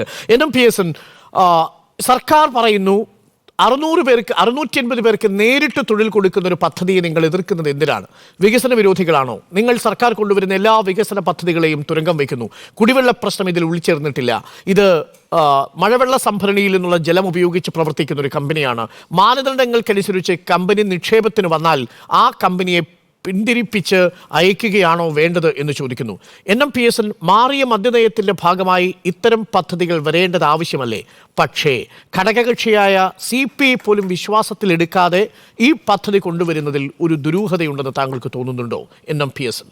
N M P S സർക്കാർ പറയുന്നു അറുന്നൂറ് പേർക്ക് അറുന്നൂറ്റി അൻപത് പേർക്ക് നേരിട്ട് തൊഴിൽ കൊടുക്കുന്ന ഒരു പദ്ധതിയെ നിങ്ങൾ എതിർക്കുന്നത് എന്തിനാണ്? വികസന വിരോധികളാണോ? നിങ്ങൾ സർക്കാർ കൊണ്ടുവരുന്ന എല്ലാ വികസന പദ്ധതികളെയും തുരങ്കം വയ്ക്കുന്നു. കുടിവെള്ള പ്രശ്നം ഇതിൽ ഉൾച്ചേർന്നിട്ടില്ല. ഇത് മഴവെള്ള സംഭരണിയിൽ നിന്നുള്ള ജലം ഉപയോഗിച്ച് പ്രവർത്തിക്കുന്ന ഒരു കമ്പനിയാണ്. മാനദണ്ഡങ്ങൾക്കനുസരിച്ച് കമ്പനി നിക്ഷേപത്തിന് വന്നാൽ ആ കമ്പനിയെ പിന്തിരിപ്പിച്ച് അയക്കുകയാണോ വേണ്ടത് എന്ന് ചോദിക്കുന്നു. എൻ എം പി എസ് മാറിയ മദ്യനയത്തിന്റെ ഭാഗമായി ഇത്തരം പദ്ധതികൾ വരേണ്ടത് ആവശ്യമല്ലേ? പക്ഷേ ഘടകകക്ഷിയായ സി പി ഐ പോലും വിശ്വാസത്തിലെടുക്കാതെ ഈ പദ്ധതി കൊണ്ടുവരുന്നതിൽ ഒരു ദുരൂഹതയുണ്ടെന്ന് താങ്കൾക്ക് തോന്നുന്നുണ്ടോ? എൻ എം പി എസ്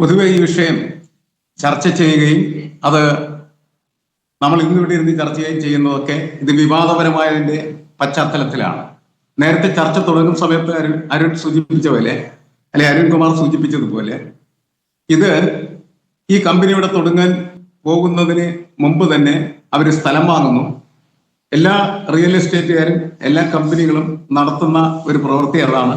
പൊതുവെ ഈ വിഷയം ചർച്ച ചെയ്യുകയും അത് നമ്മൾ ഇന്നിവിടെ ഇരുന്ന് ചർച്ച ചെയ്യുകയും ചെയ്യുന്നതൊക്കെ ഇത് വിവാദപരമായതിന്റെ പശ്ചാത്തലത്തിലാണ്. നേരത്തെ ചർച്ച തുടങ്ങും സമയത്ത് അരുൺ അരുൺ സൂചിപ്പിച്ച പോലെ അല്ലെ അരുൺകുമാർ സൂചിപ്പിച്ചതുപോലെ ഇത് ഈ കമ്പനി ഇവിടെ തുടങ്ങാൻ പോകുന്നതിന് മുമ്പ് തന്നെ അവർ സ്ഥലം വാങ്ങുന്നു. എല്ലാ റിയൽ എസ്റ്റേറ്റുകാരും എല്ലാ കമ്പനികളും നടത്തുന്ന ഒരു പ്രവൃത്തി അതാണ്.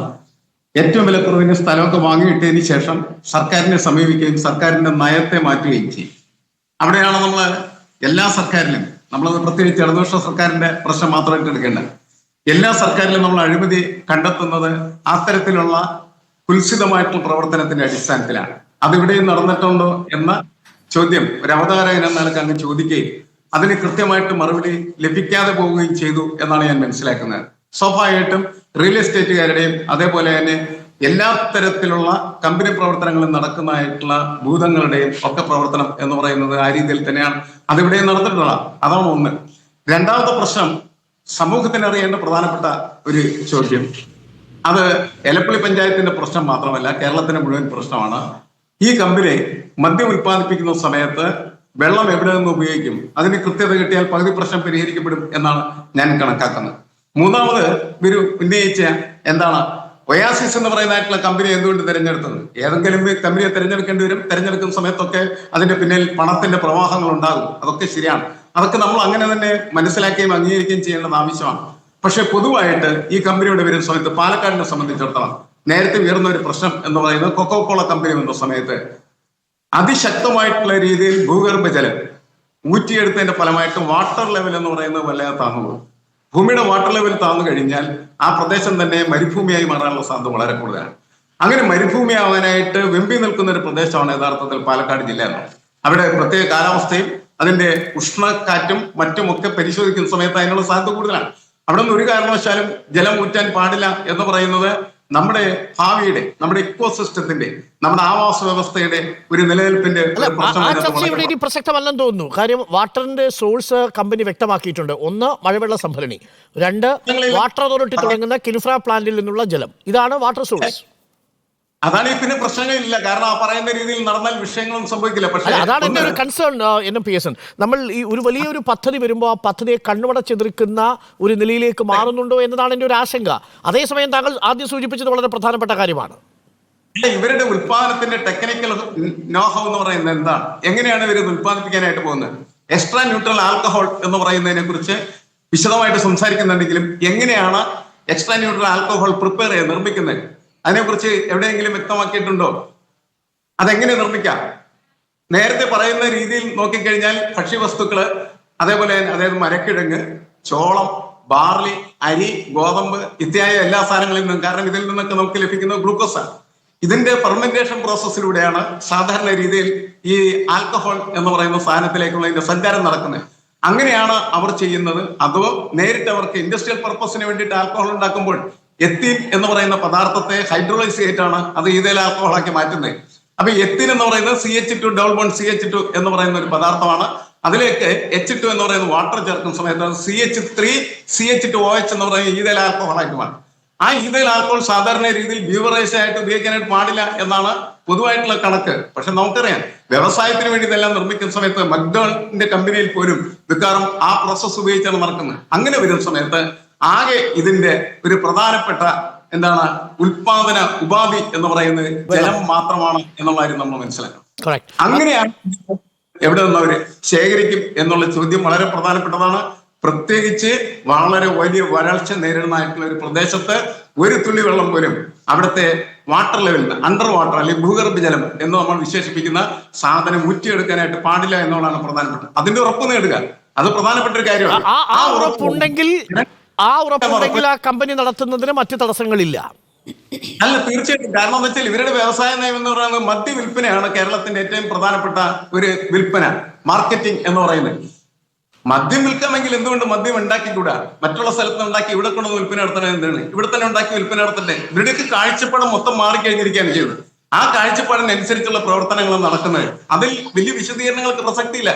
ഏറ്റവും വിലക്കുറവിന് സ്ഥലമൊക്കെ വാങ്ങിയിട്ടതിന് ശേഷം സർക്കാരിനെ സമീപിക്കുകയും സർക്കാരിന്റെ നയത്തെ മാറ്റുകയും ചെയ്യും. അവിടെയാണ് നമ്മൾ എല്ലാ സർക്കാരിലും നമ്മളത് പ്രത്യേകിച്ച് ഇടതുപക്ഷ സർക്കാരിന്റെ പ്രശ്നം മാത്രമായിട്ട് എടുക്കേണ്ട എല്ലാ സർക്കാരിലും നമ്മൾ അഴിമതി കണ്ടെത്തുന്നത് അത്തരത്തിലുള്ള കുൽസിതമായിട്ടുള്ള പ്രവർത്തനത്തിന്റെ അടിസ്ഥാനത്തിലാണ്. അതിവിടെയും നടന്നിട്ടുണ്ടോ എന്ന ചോദ്യം ഒരു അവതാരകൻ എന്ന അങ്ങ് ചോദിക്കുകയും അതിന് കൃത്യമായിട്ട് മറുപടി ലഭിക്കാതെ പോവുകയും ചെയ്തു എന്നാണ് ഞാൻ മനസ്സിലാക്കുന്നത്. സ്വാഭാവികമായിട്ടും റിയൽ എസ്റ്റേറ്റുകാരുടെയും അതേപോലെ തന്നെ എല്ലാ തരത്തിലുള്ള കമ്പനി പ്രവർത്തനങ്ങളും നടക്കുന്നതായിട്ടുള്ള ഭൂതങ്ങളുടെയും ഒക്കെ പ്രവർത്തനം എന്ന് പറയുന്നത് ആ രീതിയിൽ തന്നെയാണ്. അതിവിടെയും നടന്നിട്ടുള്ള അതാണ് ഒന്ന്. രണ്ടാമത്തെ പ്രശ്നം സമൂഹത്തിന് അറിയേണ്ട പ്രധാനപ്പെട്ട ഒരു ചോദ്യം. അത് എലപ്പള്ളി പഞ്ചായത്തിന്റെ പ്രശ്നം മാത്രമല്ല കേരളത്തിന്റെ മുഴുവൻ പ്രശ്നമാണ്. ഈ കമ്പനി മദ്യം ഉൽപ്പാദിപ്പിക്കുന്ന സമയത്ത് വെള്ളം എവിടെ നിന്ന് ഉപയോഗിക്കും? അതിന് കൃത്യത കിട്ടിയാൽ പകുതി പ്രശ്നം പരിഹരിക്കപ്പെടും എന്നാണ് ഞാൻ കണക്കാക്കുന്നത്. മൂന്നാമത് ഇവർ ഉന്നയിച്ച എന്താണ്? ഒയാസിസ് എന്ന് പറയുന്നതായിട്ടുള്ള കമ്പനി എന്തുകൊണ്ട് തിരഞ്ഞെടുത്തത്? ഏതെങ്കിലും കമ്പനിയെ തിരഞ്ഞെടുക്കേണ്ടി വരും. തിരഞ്ഞെടുക്കുന്ന സമയത്തൊക്കെ അതിന്റെ പിന്നിൽ പണത്തിന്റെ പ്രവാഹങ്ങൾ ഉണ്ടാകും. അതൊക്കെ ശരിയാണ്. അതൊക്കെ നമ്മൾ അങ്ങനെ തന്നെ മനസ്സിലാക്കുകയും അംഗീകരിക്കുകയും ചെയ്യേണ്ടത് ആവശ്യമാണ്. പക്ഷെ പൊതുവായിട്ട് ഈ കമ്പനിയുടെ വരുന്ന സമയത്ത് പാലക്കാടിനെ സംബന്ധിച്ചിടത്തോളം നേരത്തെ ഉയർന്ന ഒരു പ്രശ്നം എന്ന് പറയുന്നത് കൊക്കോ കോള കമ്പനി വന്ന സമയത്ത് അതിശക്തമായിട്ടുള്ള രീതിയിൽ ഭൂഗർഭ ജലം ഊറ്റിയെടുത്തതിന്റെ ഫലമായിട്ട് വാട്ടർ ലെവൽ എന്ന് പറയുന്നത് വല്ലാതെ താങ്ങുന്നു ഭൂമിയുടെ വാട്ടർ ലെവൽ താന്നു കഴിഞ്ഞാൽ ആ പ്രദേശം തന്നെ മരുഭൂമിയായി മാറാനുള്ള സാധ്യത വളരെ കൂടുതലാണ്. അങ്ങനെ മരുഭൂമിയാവാനായിട്ട് വെമ്പി നിൽക്കുന്ന ഒരു പ്രദേശമാണ് യഥാർത്ഥത്തിൽ പാലക്കാട് ജില്ല എന്ന്. അവിടെ പ്രത്യേക കാലാവസ്ഥയും അതിന്റെ ഉഷ്ണക്കാറ്റും മറ്റുമൊക്കെ പരിശോധിക്കുന്ന സമയത്ത് അതിനുള്ള സാധ്യത കൂടുതലാണ്. അവിടെ നിന്ന് ഒരു കാരണവശാലും ജലം ഊറ്റാൻ പാടില്ല എന്ന് പറയുന്നത് നമ്മുടെ ഭാവിയുടെ നമ്മുടെ ഇക്കോസിസ്റ്റത്തിന്റെ നമ്മുടെ ആവാസ വ്യവസ്ഥയുടെ ഒരു നിലനിൽപ്പിന്റെ ഇവിടെ ഇനി പ്രസക്തമല്ലെന്ന് തോന്നുന്നു. കാര്യം വാട്ടറിന്റെ സോഴ്സ് കമ്പനി വ്യക്തമാക്കിയിട്ടുണ്ട്. ഒന്ന് മഴവെള്ള സംഭരണി. രണ്ട് വാട്ടർ അതോറിറ്റി തുടങ്ങുന്ന കിൽഫ്ര പ്ലാന്റിൽ നിന്നുള്ള ജലം. ഇതാണ് വാട്ടർ സോഴ്സ്. അതാണ് ഈ പിന്നെ പ്രശ്നങ്ങളില്ല. കാരണം ആ പറയുന്ന രീതിയിൽ നടന്നാൽ വിഷയങ്ങളൊന്നും സംഭവിക്കില്ല. പക്ഷേ അതാണ് എന്റെ ഒരു concern N M P S N നമ്മൾ ഈ ഒരു വലിയൊരു പദ്ധതി വരുമ്പോൾ ആ പദ്ധതിയെ കണ്ണുമടച്ചെതിർക്കുന്ന ഒരു നിലയിലേക്ക് മാറുന്നുണ്ടോ എന്നതാണ് എന്റെ ഒരു ആശങ്ക. അതേസമയം താങ്കൾ ആദ്യം സൂചിപ്പിച്ചത് വളരെ പ്രധാനപ്പെട്ട കാര്യമാണ്. ഇല്ല, ഇവരുടെ ഉൽപാദനത്തിന്റെ ടെക്നിക്കൽ നോഹവ് എന്ന് പറയുന്നത് എന്താണ്? എങ്ങനെയാണ് ഇവർ ഉൽപാദിപ്പിക്കാനായിട്ട് ഉൽപ്പാദിപ്പിക്കാനായിട്ട് പോകുന്നത്? എക്സ്ട്രാ ന്യൂട്രൽ ആൽക്കഹോൾ എന്ന് പറയുന്നതിനെ കുറിച്ച് വിശദമായിട്ട് സംസാരിക്കുന്നുണ്ടെങ്കിലും എങ്ങനെയാണ് എക്സ്ട്രാ ന്യൂട്രൽ ആൽക്കഹോൾ പ്രിപ്പയർ ചെയ്യുക നിർമ്മിക്കുന്നത്? അതിനെക്കുറിച്ച് എവിടെയെങ്കിലും വ്യക്തമാക്കിയിട്ടുണ്ടോ? അതെങ്ങനെ നിർമ്മിക്കാം? നേരത്തെ പറയുന്ന രീതിയിൽ നോക്കിക്കഴിഞ്ഞാൽ ഭക്ഷ്യവസ്തുക്കൾ അതേപോലെ അതായത് മരക്കിഴങ്ങ് ചോളം ബാർലി അരി ഗോതമ്പ് ഇത്യാദി എല്ലാ സാധനങ്ങളിൽ നിന്നും കാരണം ഇതിൽ നിന്നൊക്കെ നമുക്ക് ലഭിക്കുന്നത് ആണ്. ഇതിന്റെ ഫെർമെന്റേഷൻ പ്രോസസ്സിലൂടെയാണ് സാധാരണ രീതിയിൽ ഈ ആൽക്കഹോൾ എന്ന് പറയുന്ന സാധനത്തിലേക്കുള്ള ഇതിന്റെ സഞ്ചാരം നടക്കുന്നത്. അങ്ങനെയാണ് അവർ ചെയ്യുന്നത്. അതോ നേരിട്ട് അവർക്ക് ഇൻഡസ്ട്രിയൽ പർപ്പസിന് വേണ്ടിയിട്ട് ആൽക്കഹോൾ ഉണ്ടാക്കുമ്പോൾ എത്തീൻ എന്ന് പറയുന്ന പദാർത്ഥത്തെ ഹൈഡ്രോളൈസ് ആണ്. അത് ഈതേൽ ആൽക്കഹോളാക്കി മാറ്റുന്നത് അപ്പൊ എത്തിൻ എന്ന് പറയുന്നത് C H two double bond C H two എന്ന് പറയുന്ന ഒരു പദാർത്ഥമാണ്. അതിലേക്ക് എച്ച് ടു എന്ന് പറയുന്ന വാട്ടർ ചേർക്കുന്ന സമയത്ത് C H three C H two O H എന്ന് പറയുന്ന ഈതേൽ ആൽക്കോഹോളാക്കി മാറും ആ ഈതേൽ ആൽക്കഹോൾ സാധാരണ രീതിയിൽ ബ്യൂവറേജ് ആയിട്ട് ഉപയോഗിക്കാനായിട്ട് പാടില്ല എന്നാണ് പൊതുവായിട്ടുള്ള കണക്ക്. പക്ഷെ നമുക്കറിയാം വ്യവസായത്തിന് വേണ്ടി ഇതെല്ലാം നിർമ്മിക്കുന്ന സമയത്ത് മക്ഡോണിന്റെ കമ്പനിയിൽ പോലും മിക്കവാറും ആ പ്രോസസ് ഉപയോഗിച്ചാണ് നടക്കുന്നത് അങ്ങനെ വരുന്ന സമയത്ത് ആകെ ഇതിന്റെ ഒരു പ്രധാനപ്പെട്ട എന്താണ് ഉൽപാദന ഉപാധി എന്ന് പറയുന്നത് ജലം മാത്രമാണ് എന്നുള്ള കാര്യം നമ്മൾ മനസ്സിലാക്കണം. അങ്ങനെയാണ് എവിടെ നിന്ന് അവർ ശേഖരിക്കും എന്നുള്ള ചോദ്യം വളരെ പ്രധാനപ്പെട്ടതാണ്. പ്രത്യേകിച്ച് വളരെ വലിയ വരൾച്ച നേരിടുന്നതായിട്ടുള്ള ഒരു പ്രദേശത്ത് ഒരു തുള്ളി വെള്ളം പോലും അവിടുത്തെ വാട്ടർ ലെവലിൽ അണ്ടർ വാട്ടർ അല്ലെങ്കിൽ ഭൂഗർഭജലം എന്ന് നമ്മൾ വിശേഷിപ്പിക്കുന്ന സാധനം ഊറ്റിയെടുക്കാനായിട്ട് പാടില്ല എന്നുള്ളതാണ് പ്രധാനപ്പെട്ടത്. അതിന്റെ ഉറപ്പ് നേടുക. അത് പ്രധാനപ്പെട്ട ഒരു കാര്യമാണ്. ആ ആ ഉറപ്പ് ഉറപ്പുണ്ടെങ്കിൽ ആ ഉറപ്പുണ്ടെങ്കിൽ ആ കമ്പനി നടത്തുന്നതിന് മറ്റു തടസ്സങ്ങളില്ല. അല്ല തീർച്ചയായിട്ടും. കാരണം വെച്ചാൽ ഇവരുടെ വ്യവസായ നയം എന്ന് പറയുന്നത് മദ്യ വിൽപ്പനയാണ് കേരളത്തിന്റെ ഏറ്റവും പ്രധാനപ്പെട്ട ഒരു വിൽപ്പന മാർക്കറ്റിംഗ് എന്ന് പറയുന്നത്. മദ്യം വിൽക്കാമെങ്കിൽ എന്തുകൊണ്ട് മദ്യം ഉണ്ടാക്കിക്കൂടാ? മറ്റുള്ള സ്ഥലത്ത് ഉണ്ടാക്കി ഇവിടെ കൊണ്ട് വിൽപ്പന നടത്തണേ എന്താണ്? ഇവിടെ തന്നെ ഉണ്ടാക്കി വിൽപ്പന നടത്തണ്ടേ? ഇവിടേക്ക് കാഴ്ചപ്പാട് മൊത്തം മാറിക്കഴിഞ്ഞിരിക്കുകയാണ് ചെയ്തത് ആ കാഴ്ചപ്പാടിനനുസരിച്ചുള്ള പ്രവർത്തനങ്ങൾ നടക്കുന്നത്. അതിൽ വലിയ വിശദീകരണങ്ങൾക്ക് പ്രസക്തിയില്ല.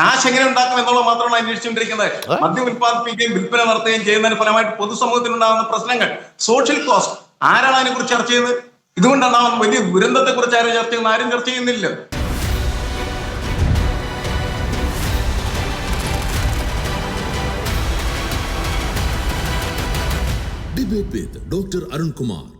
കാശ് എങ്ങനെ ഉണ്ടാക്കും എന്നുള്ളത് മാത്രമാണ് അന്വേഷിച്ചുകൊണ്ടിരിക്കുന്നത് മദ്യം ഉൽപ്പാദിപ്പിക്കുകയും വിൽപ്പന നടത്തുകയും ചെയ്യുന്നതിന് ഫലമായിട്ട് പൊതുസമൂഹത്തിൽ ഉണ്ടാകുന്ന പ്രശ്നങ്ങൾ സോഷ്യൽ കോസ്റ്റ് ആരാണ് അതിനെക്കുറിച്ച് ചർച്ച ചെയ്യുന്നത്? ഇതുകൊണ്ടാണ് വലിയ ദുരന്തത്തെ കുറിച്ച് ആരും ചർച്ച ചെയ്യുന്ന ആരും ചർച്ച ചെയ്യുന്നില്ല. Doctor Arunkumar Dr. Arun Kumar.